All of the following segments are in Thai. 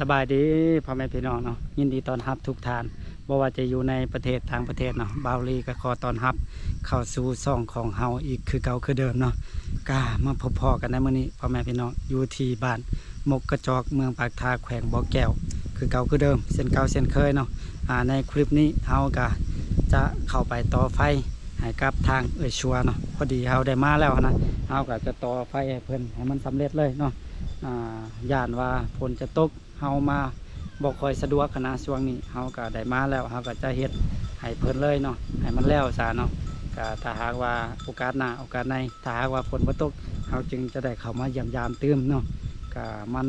สบายดีพ่อแม่พี่น้องเนาะยินดีต้อนรับทุกท่านบ่ว่าจะอยู่ในประเทศต่างประเทศเนาะบาวลีก็ขอต้อนรับ เข้าสู่ซ่องของเฮาอีกคือเก่าคือเดิมเนาะกามาพบพอกันในมื้อนี้พ่อแม่พี่น้องอยู่ที่บ้านมกกระจอกเมืองปากทาแขวงบ่อแก้ว คือเก่าคือเดิมเส้นเก่าเส้นเคยเนาะอ่าในคลิปนี้เฮาก็จะเข้าไปต่อไฟให้กับทางเอยชัวเนาะพอดีเฮาได้มาแล้วนะเฮาก็จะต่อไฟให้เพิ่นให้มันสำเร็จเลยเนาะอ่าย่านว่าฝนจะตก เฮามาบอกคอยสะดวกขนาดช่วงนี้เฮาก็ได้มาแล้วเฮาก็จะเฮ็ดให้เพิ่นเลยเนาะให้มันแล้วซะเนาะก็ถ้าหากว่าโอกาสหน้าโอกาสในถ้าหากว่าฝนบ่ตกเฮาจึงจะได้เข้ามาเยี่ยมยามเติมเนาะก็มัน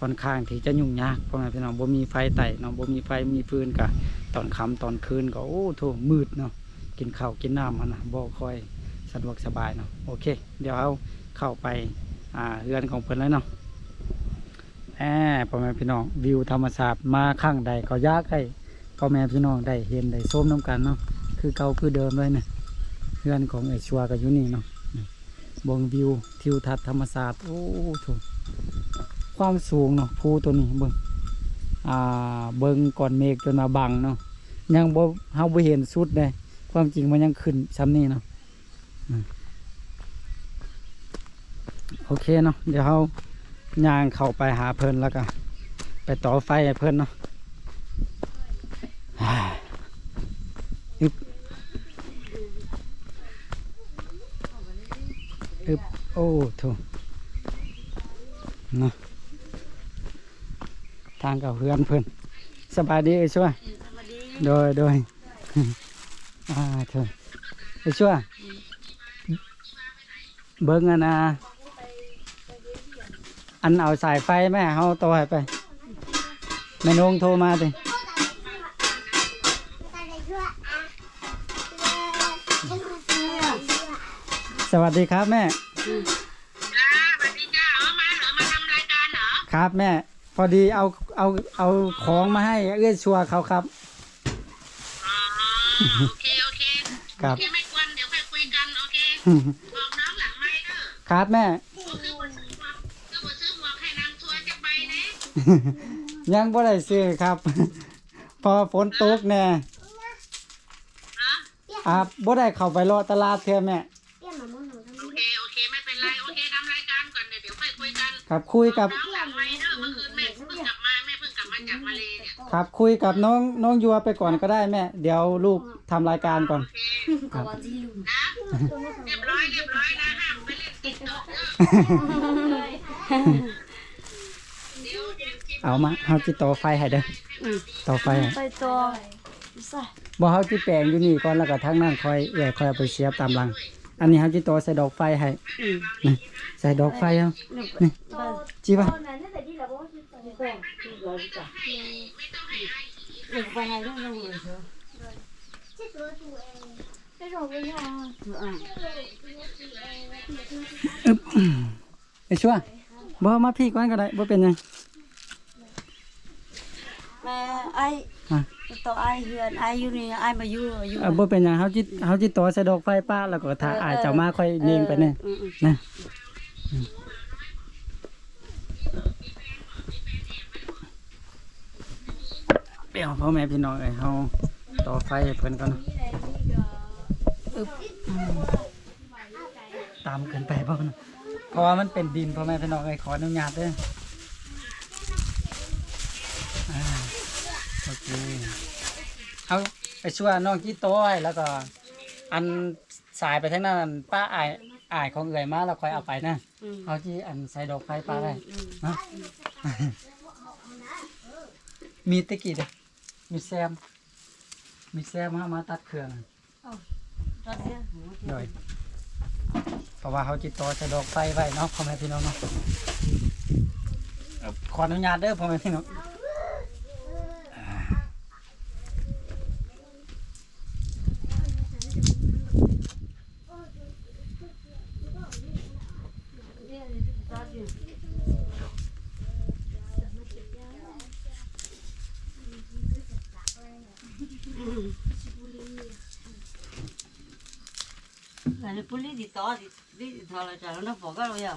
ค่อนข้างที่จะยุ่งยากเพราะว่าพี่น้องบ่มีไฟไต่เนาะบ่มีไฟมีฟืนก็ตอนค่ำตอนคืนก็โอ้โถมืดเนาะกินข้าวกินน้ำมันนะบ่ค่อยสะดวกสบายเนาะโอเค เดี๋ยวเอาเข้าไปอ่าเรือนของเพิ่นเลยเนาะ แหมพ่อแม่พี่น้องวิวธรรมศาสตร์มาข้างใดก็ยากให้พ่อแม่พี่น้องได้เห็นได้ชมน้ำกันเนาะคือเก่าคือเดิมเลยเนี่ยเรือนของไอชัวก็อยู่นี่เนาะบงวิวทิวทัศน์ธรรมศาสตร์โอ้ถูกความสูงเนาะภูตัวนี้เบิ่งอ่าเบิ่งก่อนเมฆจนมาบังเนาะยังบ่เฮาบ่เห็นสุดเลยความจริงมันยังขึ้นซ้ำนี่เนาะโอเคเนาะเดี๋ยวเรา ย่างเข้าไปหาเพิ่นแล้วก็ ไปต่อไฟให้เพิ่นเนาะอึบอึบโอ้ถูกนะทางกับเพื่อนเพิ่นสบายดีเอ้ยช่วยโดยโดยอ่าเถอะเอ้ยช่วยเบิ้งอะนะ อันเอาสายไฟแม่เขาต่อให้ไปแม่นงโทรมาสิสวัสดีครับแม่จ้าสวัสดีจ้าเอามาเหรอมาทำรายการเหรอครับแม่ พอดีเอาเอาเอาของมาให้เอื้อยชัวเขาครับอ๋อโอเคโอเคครับโอเคไม่ควรเดี๋ยวค่อยคุยกันโอเคบอกน้องหลังไม่เด้อครับแม่ ยังบ่ได้ซื้อครับ พอฝนตกแน่ฮะอ่าบ่ได้เข้าไปรอตลาดเทื่อแม่โอเคโอเคไม่เป็นไรโอเคทำรายการก่อนเดี๋ยวเดี๋ยวค่อยคุยกันครับคุยกับน้องหลังไม่เด้อเมื่อคืนแม่เพิ่งกลับมาแม่เพิ่งกลับมาจากมาเลเนี่ยครับคุยกับน้องน้องยัวไปก่อนก็ได้แม่เดี๋ยวลูกทำรายการก่อนโอเคครับนะเรียบร้อยเรียบร้อยนะห้ามไปเล่นติ๊กต็อกเด้อ เดี๋ยวเดี๋ยวเอามาเฮาจิต่อไฟให้เด้ออต่อไฟให้ไปตัวใส่บ่เฮาจิแปลงอยู่นี่ก่อนแล้วก็ทางนั้นค่อยเอื้อยค่อยเอาไปเสียบตามหลัง อันนี้เฮาจิต่อใส่ดอกไฟให้นี่ใส่ดอกไฟเอานี่จิป่ะหนึ่งไปให้ลูกยังเหลือเถอะไอ้ชั่วบ่มาพี่ก่อนก็ได้บ่เป็นหยัง แม่ไอ้ตัวไอ้เฮือนไอ้อยู่นี่ไอ้มาอยู่อยู่เออบ่เป็นหยังเฮาจิเฮาจิต่อใส่ดอกไฟป้าแล้วก็ถ้าอายเจ้ามาค่อยยิงไปนี่นะเดี๋ยวพ่อแม่พี่น้องเอ้ยเฮาต่อไฟให้เพิ่นก่อนเนาะอึ๊บอืมตามเกินไปบ่เนาะเพราะว่ามันเป็นดินพ่อแม่พี่น้องเอ้ยขออนุญาตเด้ออ่าโอเค เอาไปช่วยน้องกี้โต้ยแล้วก็ อันสายไปทั้งนั้นป้าอายอายของเอื่อยมาแล้วคอยเอาไปนะเอาที่อันใส่ดอกไฟป้าได้นะ มีตะกี้เด้อมีแซม มีแซมมามาตัดเครื่องโดยเพราะว่าเขาจิตต่อใส่ดอกไฟไว้เนาะพ่อแม่พี่น้องเนาะเอ่อขออนุญาตเด้อพ่อแม่พี่น้อง อันนี้ปุลิดิต่อดิดิทอละจ้ะแล้วพอก็เลยอ่ะ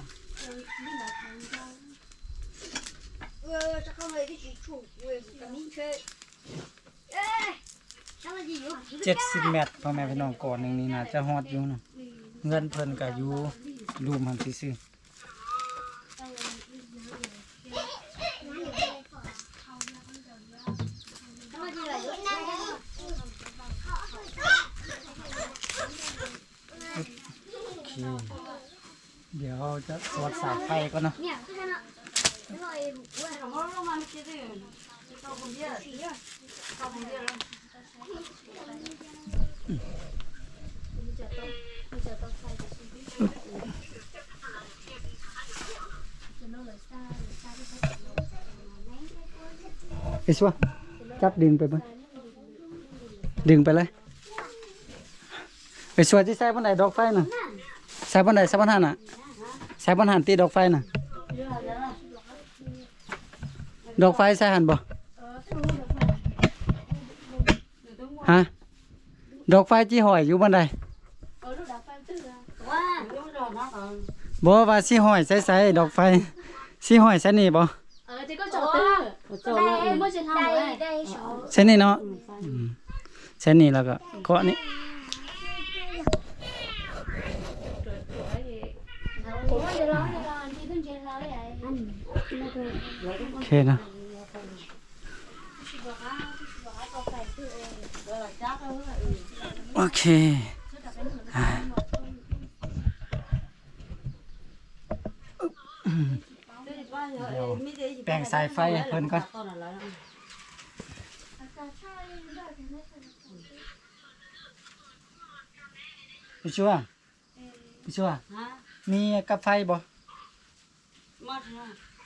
呃，这刚才的基础，我也是赶紧去。哎，上了几油？ เจ็ดสิบเมตรพ่อแม่พี่น้องก่อนหนึ่งนี่นะจะฮอดอยู่เนาะเงินเพิ่นก็อยู่รูมหันซื่อ สวดสาไปก่อนนะไอ้ชัวจับดึงไปมั้ยดึงไปเลยไอ้ชัวที่ใส่บนไหนดอกไฟน่ะใส่บนไหนใส่บนหันอะ ใส่บนหันตีดอกไฟน่ะ ดอกไฟใส่หันบ่ฮะดอกไฟจีหอยอยู่บนใดบ่ว่าสีหอยใส่ใส่ดอกไฟสีหอยใส่นี่บ่ใส่นี่เนาะใส่นี่แล้วก็เคาะนี่ โอเคนะ โอเคแบ่งสายไฟเพิ่นก็พี่ชัวพี่ชัวมีกับไฟบ่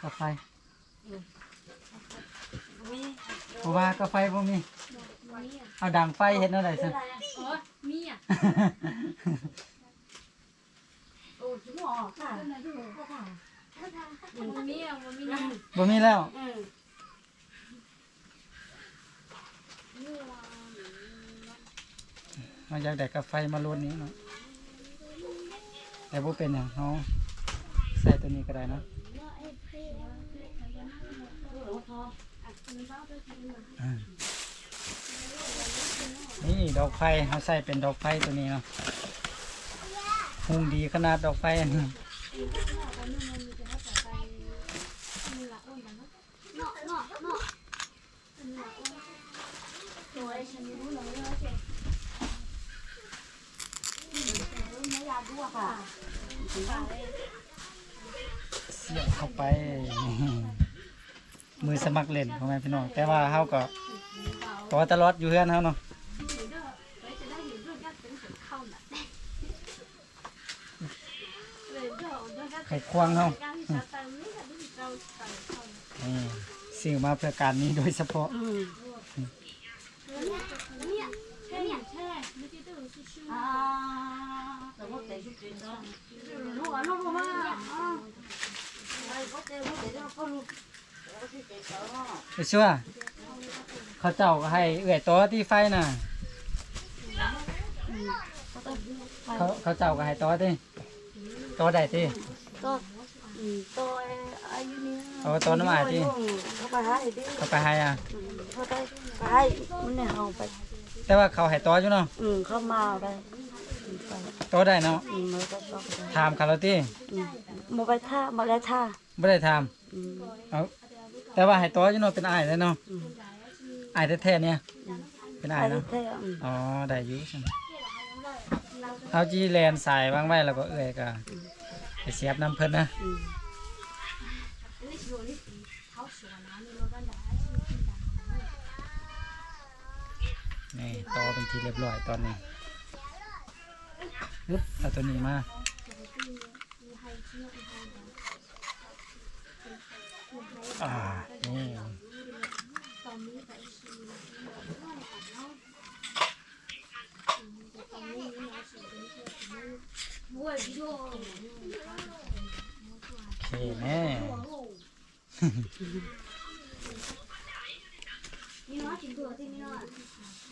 กับไฟ มีเาวก็ไฟบ่มีเอาดังไฟเห็นอะไรซะเออมีอะโอ้ชิมออกค่ะมันมีอะมมีน้ำบ่มีแล้วมเราอยากแด้กับไฟมาลวนนี้เนาะแต่ว่เป็นอย่างเขาใส่ตัวนี้ก็ได้นะ นี่ดอกไฟเฮาใส่เป็นดอกไฟตัวนี้เนาะหุงดีขนาดดอกไฟอันนี้เสียบเข้าไป มือสมัครเล่นของแม่พี่น้องแต่ว่าเฮาก็ก็วตลอดอยู่เฮือนเฮาเนาะไข่ควงเขาสื่อมาเพื่อการนี้โดยเฉพาะลูกอะลูกมาอะไปก็เจอลูกเดี๋ยวก็ลูก ไปชัวเขาเจ้าก็ให้เอื่อยตัวที่ไฟน่ะ เขาเขาเจ้าก็ให้ตัวที่ตัวใดที่ตัวตัอายุนี้เตัวน้ำอายที่เขาไปให้ดิเขาไปให้อะเขาไปให้มันเนี่ยเอาไป แต่ว่าเขาให้ตัวอยู่เนาะอืมเขามาไปตัวได้เนาะถามคาร์ลตี้มาไปท่ามาได้ท่าไม่ได้ทำเอา แต่ว่าให้ต่ออยู่เนาะเป็นอ้ายเลยเนาะอืมอ้ายแท้ๆเนี่ย เป็นไปอ้ายเนาะเท่อืมอ๋อได้อยู่ใช่ไหมเอาจีแลนสายวางไว้แล้วก็เอื่อยก็ไปเสียบน้ำเพิ่นนะอืมนี่ต่อเป็นทีเรียบร้อยตอนนี้ปึ๊บเอาตัวนี้มา อ่านี่โอเคแม่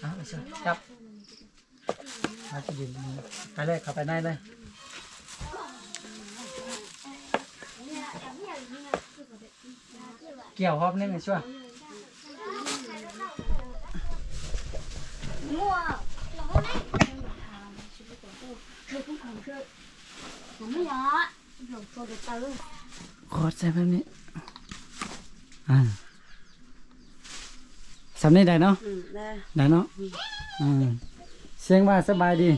เอาไปสิจับเอาที่ดินนี่ไปเลยเข้าไปในเลย กี่ยวฮอบนี่ไงชั่วมั่วคือผู้ของคือผมไม่อยากหลงตัวเดือดตื้อขอดใส่แบบนี้อ่าสำนี้ได้เนาะอืมได้ได้เนาะอืมเสียงว่าสบายดี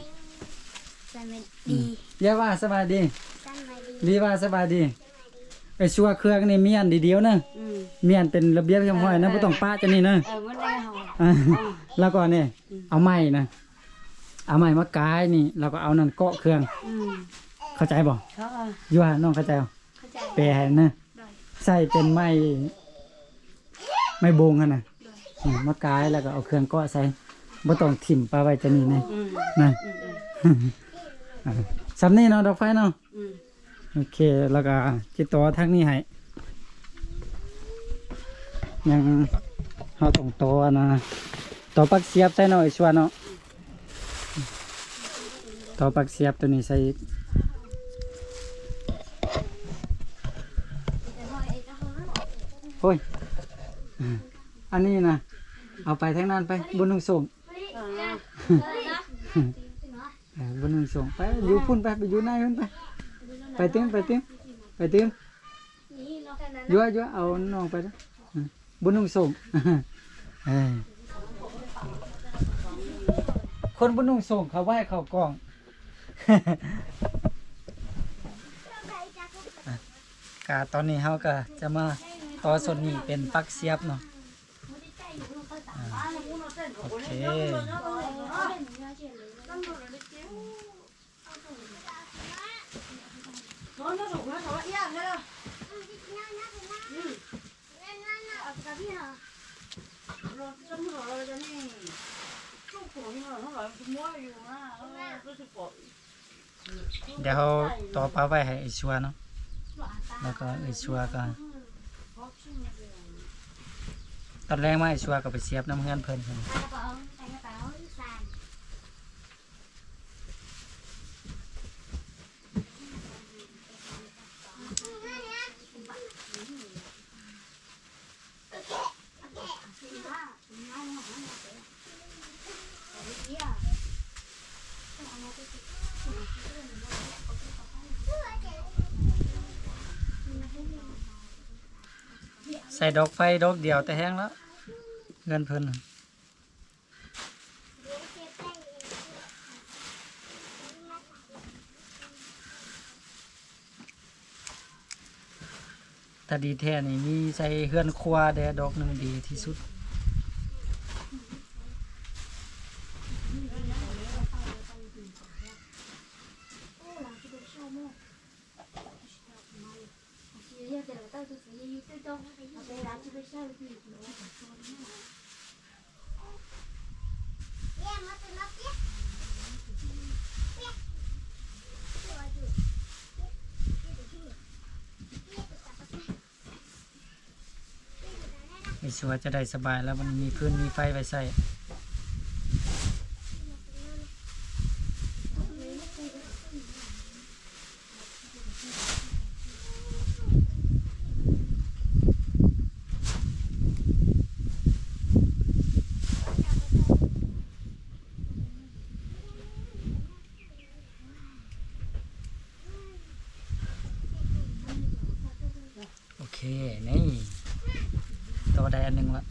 สมัยดีเรียกว่าสบายดีสมัยดีรีว่าสบายดี ไอ้ชัวเครื่องนี่เมียนดีเดียวเนอะอืมเมียนเป็นระเบียบเรียบร้อยนะบ่ต้องป้าจะนี่เนอะเออมันได้เหรออ่าแล้วก็เนี่ยเอาไม้นะเอาไม้มากายนี่แล้วก็เอานั่นเกาะเครื่อง อืมเข้าใจบ่เขาเอออยู่ว่าน้องเข้าใจบ่เข้าใจแปลให้นะใส่เป็นไม้ไม้โบงหั่นน่ะอืมมากายแล้วก็เอาเครื่องเกาะใส่บ่ต้องถิ่มปลาไว้จะนี่นะอืมนะ อืม อ่าสำนี้เนาะดอกไฟเนาะอืม โอเคแล้วก็จิตต่อทางนี้ให้ยังเฮาต้องต่อนะต่อปักเสียบใส่เนาะไอ้ชัวเนาะต่อปักเสียบตัวนี้ใส่อีกโอ้ยอ่าอันนี้นะเอาไปทางนั้นไปบุญนุ่งส่งเออเออบุญนุ่งส่งไปอยู่พุ่นไปไปอยู่ในพุ่นไป ไปเต็มไปเต็มไปเต็มนี่เนาะแค่นั้นยั่วยั่วเอาน้องไปนะอืมบุญนุ่งส่งเอ้ยคนบุญนุ่งส่งเขาไหว้เขากล้องอะกาตอนนี้เขาก็จะมาต่อส่วนนี้เป็นปลั๊กเสียบเนาะอ่าโอเค nó nó rụng nó nó yên thế đâu rồi trong rồi cái này lúc của nhưng mà nó lại mua อยู่นะเออก็จะเดี๋ยวเขาต่อปลาไว้ให้ไอชัวเนาะแล้วก็ไอชัวก็ตอนแรกมาไอชัวก็ไปเสียบน้ำเงินเพิ่นพุ่น กระเป๋าใส่กระเป๋าสาน ใส่ดอกไฟดอกเดียวแต่แห้งแล้ว เงินเพิ่นน่ะถ้าดีแท้นี่มีใส่เฮือนครัวแดดอกหนึ่งดีที่สุด เยอะแต่เราต้องซื้อเยอะๆต้องเอาไปร้านที่ไม่ใช่ที่ไอชัวจะได้สบายแล้วมันมีพื้นมีไฟไว้ใส่ โอเค นี่ ตัวใดอันหนึ่งละ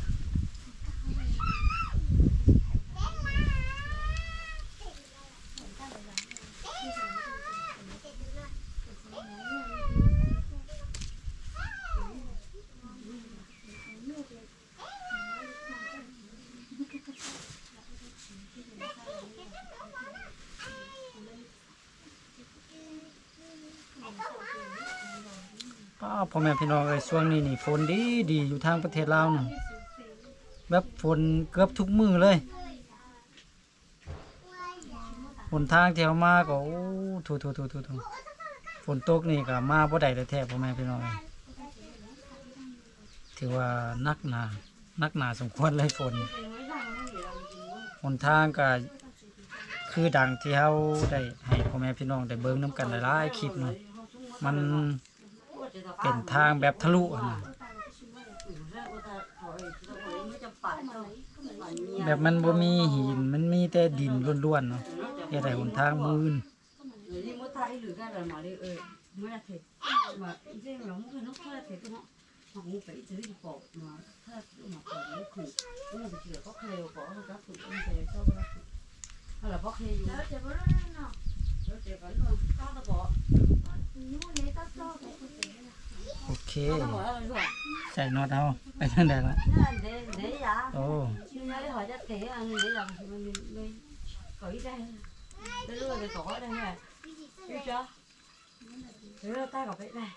ป้าพ่อแม่พี่น้องเอ้ยช่วงนี้นี่ฝนดีดีอยู่ทางประเทศลาวน่ะแบบฝนเกือบทุกมือเลยฝนทางที่เขามาก็โอ้ถูถูถูถูถูฝนตกนี่ก็มาบ่ได้เลยแท้พ่อแม่พี่น้องเอ้ยถือว่านักหนานักหนาสมควรเลยฝนฝนทางก็คือดังที่เขาได้ให้พ่อแม่พี่น้องได้เบิ่งน้กันหลายๆคลิปเนาะมัน เป็นทางแบบทะลุอะแบบมันบ่มีหินมันมีแต่ดินล้วนๆเนาะเฮ็ดห้หนทางมืนเโซ่ไปคนเดียวนะ โอเค có nó bỏ ra luôn ใส่น็อตเอาไปทางใดล่ะ để để dạ โอ้ nhưng nhớ hỏi cho thế anh để làm thì mình mình có ý đây đây luôn để có đây này biết chưa thế là tay có vậy này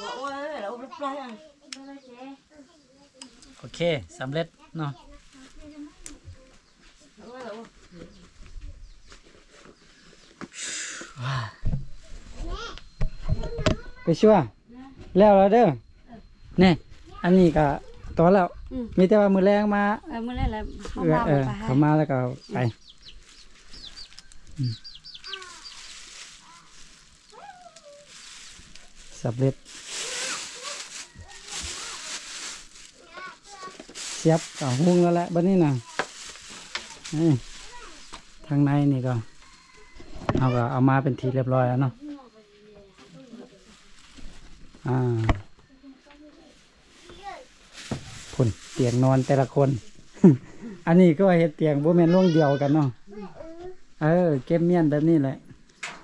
Bỏ qua đây là ôm lúc đây à แล้วเราเจ๊ โอเคสำเร็จเนาะ Bỏ qua là ôm ไปชั่วแล้วแล้วเด้อนี่อันนี้ก็ตอนแล้ว อืม มีแต่ว่ามือแรงมา à, mới đây là เออเออเขามาแล้วก็ไปอืมสำเร็จเสียบกับหุ้งแล้วแหละบัดนี้นะนี่ทางในนี่ก็เอาก็เอามาเป็นทีเรียบร้อยแล้วเนาะ อ่าพุ่นเตียงนอนแต่ละคน อันนี้ก็เฮ็ดเตียงบ่แม่นร่วงเดียวกันเนาะเออ เก็บเมียนแบบนี้แหละ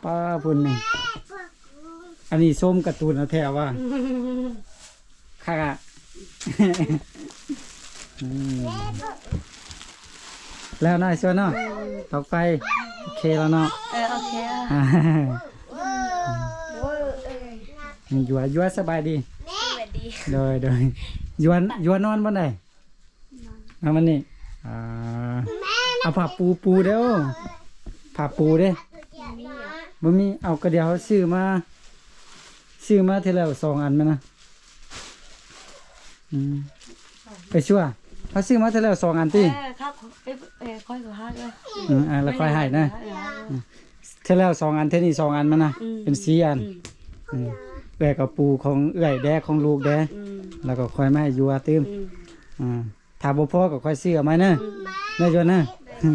ป้าพุ่นนี่อันนี้ส้มการ์ตูนเอาแท้ว่าค่ะอืมแล้วน่าชวนเนาะต่อไป โอเคแล้วเนาะ Ờ, ok อ่า ยัวยัวสบายดี สวัสดีโดยโดยยัวยัวนอนบนไหนนอนมันนี่อ่าเอาผ้าปูปูเด้อผ้าปูเด้บ่มีเอากระเดียวซื้อมาซื้อมาเท่าแล้วสองอันไหมนะอืมไปชั่วเขาซื้อมาเท่าแล้วสองอันติ Ê, khác cái ê, coi của hai cơ อืมอ่าแล้วค่อยให้นะเท่าแล้วสองอันเท่านี้สองอันมานะอืมเป็นสี่อัน Ừ. อืม เอื้อยกับปูของเอื้อยแดของลูกแด Ừ. แล้วก็ค่อยมาให้ยัวตื้ม Ừ. อ่าถ้าบ่พอก็ค่อยซื้อเอามาเนอะเนอะโยนเนอะอื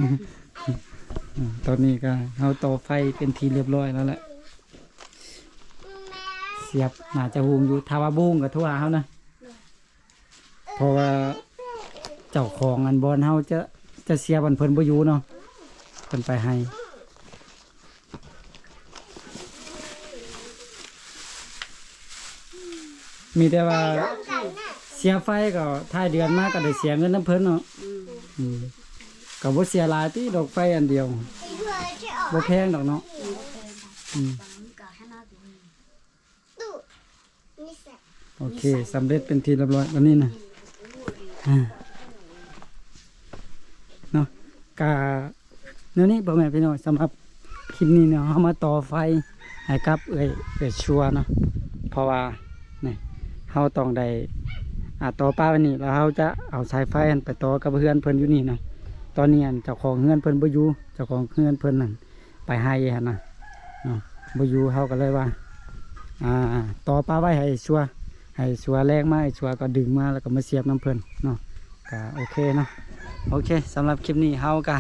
มตอนนี้ก็เอาต่อไฟเป็นทีเรียบร้อยแล้วแหละเสียบน่าจะหุงอยู่ถ้าว่าบุ้งก็โทั่วเขานะเพราะว่าเจ้าของอันบอลเฮาจะจะเสียบันเพิ่นบ่อยู่เนาะเพิ่นไปให้ มีแต่ว่าเสียไฟก็ท้ายเดือนมาก็ได้เสียเงินน้ำเพิ่นเนาะ Ừ. อืมก็บ่เสียหลายที่ดอกไฟอันเดียวบ่แพงดอกเนาะอืมโอเคสำเร็จเป็นทีเรียบร้อยวันนี้นะอ่าเนาะกาเนื้อนี้บ่แม่นพี่น้องสำหรับคลิปนี้เนาะเฮามาต่อไฟให้กับเอ้ยเอ้ยชัวเนาะเพราะว่านี่ เฮาต้องได้อ่าต่อป้าวันนี้แล้วเฮาจะเอาสายไฟอันไปต่อกับเพื่อนเพิ่นอยู่นี่เนาะตอนนี้อันเจ้าของเฮือนเพิ่นบ่อยู่เจ้าของเฮือนเพิ่นนั่นไปให้หั่นนะเนาะบ่อยู่เฮาก็เลยว่าอ่าต่อป้าไว้ให้ชัวให้ชัวแรกมาให้ชัวก็ดึงมาแล้วก็มาเสียบน้ำเพลินเนาะก็โอเคเนาะโอเคสำหรับคลิปนี้เฮาก็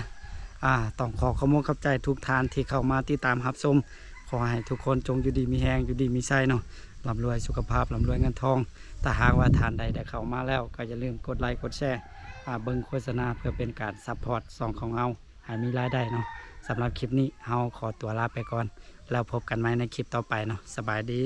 อ่าต้องขอขอบคุณขอบใจทุกทานที่เข้ามาติดตามรับชมขอให้ทุกคนจงอยู่ดีมีแหงอยู่ดีมีไส้เนาะ ร่ำรวยสุขภาพร่ำรวยเงินทองถ้าหากว่าทานใดได้เข้ามาแล้ว ก็อย่าลืมกดไลค์กดแชร์เบิ้งโฆษณาเพื่อเป็นการซัพพอร์ตซองของเราให้มีรายได้เนาะสำหรับคลิปนี้เราขอตัวลาไปก่อน แล้วพบกันใหม่ในคลิปต่อไปเนาะสบายดี